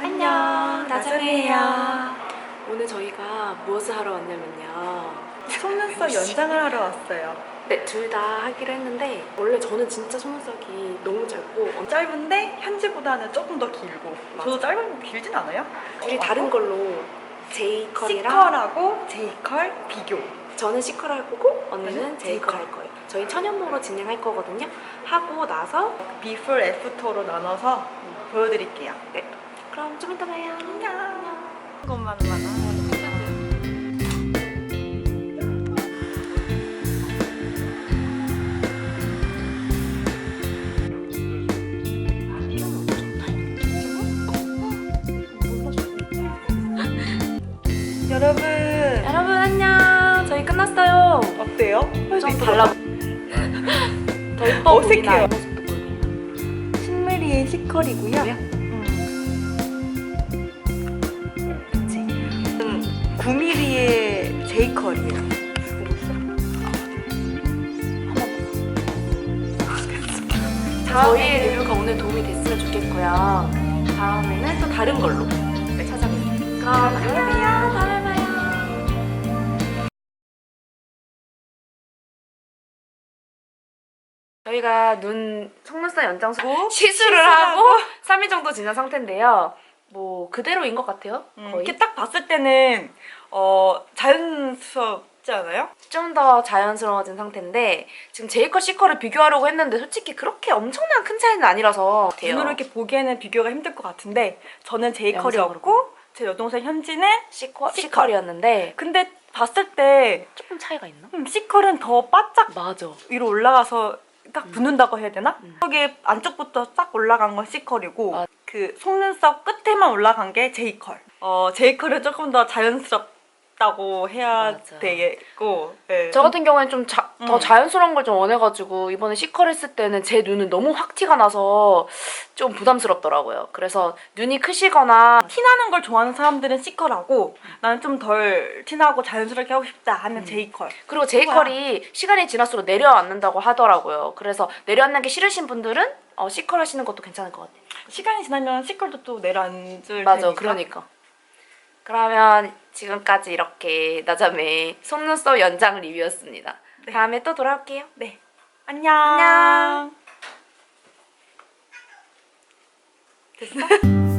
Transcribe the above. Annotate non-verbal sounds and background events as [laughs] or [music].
안녕, 나정이에요. 오늘 저희가 무엇을 하러 왔냐면요. 속눈썹 [laughs] 연장을 하러 왔어요. 네, 둘 다 하기로 했는데 원래 저는 진짜 속눈썹이 너무 짧고 어, 짧은데 현지보다는 조금 더 길고. 저도 짧은 거 길진 않아요? 둘이 다른 걸로 제이 컬이랑 C컬하고 J컬 비교. 저는 C 컬 할 거고 언니는 저는 제이 컬할 거예요. 저희 천연모로 진행할 거거든요. 하고 나서 비풀 애프터로 나눠서 보여드릴게요. 네, 그럼 좀 이따 봐요. 안녕. 것만 많아. 여러분 여러분 안녕. 저희 끝났어요. 어때요? 좀 달라. 더 어색해요. 보이나? 모습도 보이나? 신메리의 C컬이고요. 9mm의 J컬이에요. 저희 리뷰가 오늘 도움이 됐으면 좋겠고요. 다음에는 또 다른 걸로 찾아뵐게요. 안녕. 다음에 봐요. 저희가 눈 속눈썹 연장소 시술을 시술을 하고 하고 3일 정도 지난 상태인데요. 뭐 그대로인 것 같아요. 음, 거의 이렇게 딱 봤을 때는 어, 자연스럽지 않아요? 좀 더 자연스러워진 상태인데 지금 J컬 C컬을 비교하려고 했는데 솔직히 그렇게 엄청난 큰 차이는 아니라서 돼요. 눈으로 이렇게 보기에는 비교가 힘들 것 같은데 저는 영상으로 제 여동생 현지는 C컬, C컬. C컬이었는데 근데 봤을 때 조금 차이가 있나? 음, C컬은 더 바짝 맞아. 위로 올라가서 딱 붙는다고 해야 되나? 음. 여기 안쪽부터 싹 올라간 건 C컬이고 맞- 그 속눈썹 끝에만 올라간 게 J컬. 어, J컬은 조금 더 자연스럽 다고 해야 맞아. 되겠고 네. 저 같은 경우에는 좀더 음. 자연스러운 걸 좀 원해가지고 이번에 C컬 했을 때는 제 눈은 너무 확 티가 나서 좀 부담스럽더라고요. 그래서 눈이 크시거나 티나는 걸 좋아하는 사람들은 C컬하고 나는 좀 덜 티나고 자연스럽게 하고 싶다 하면 음. J컬. 그리고 J컬이 시간이 지날수록 내려앉는다고 하더라고요. 그래서 내려앉는 게 싫으신 분들은 어, C컬 하시는 것도 괜찮을 것 같아요. 시간이 지나면 C컬도 또 내려앉을 맞아, 테니까. 그러니까. 그러면 지금까지 이렇게 나자매 속눈썹 연장 리뷰였습니다. 네. 다음에 또 돌아올게요. 네. 안녕. 안녕. 됐어? [laughs]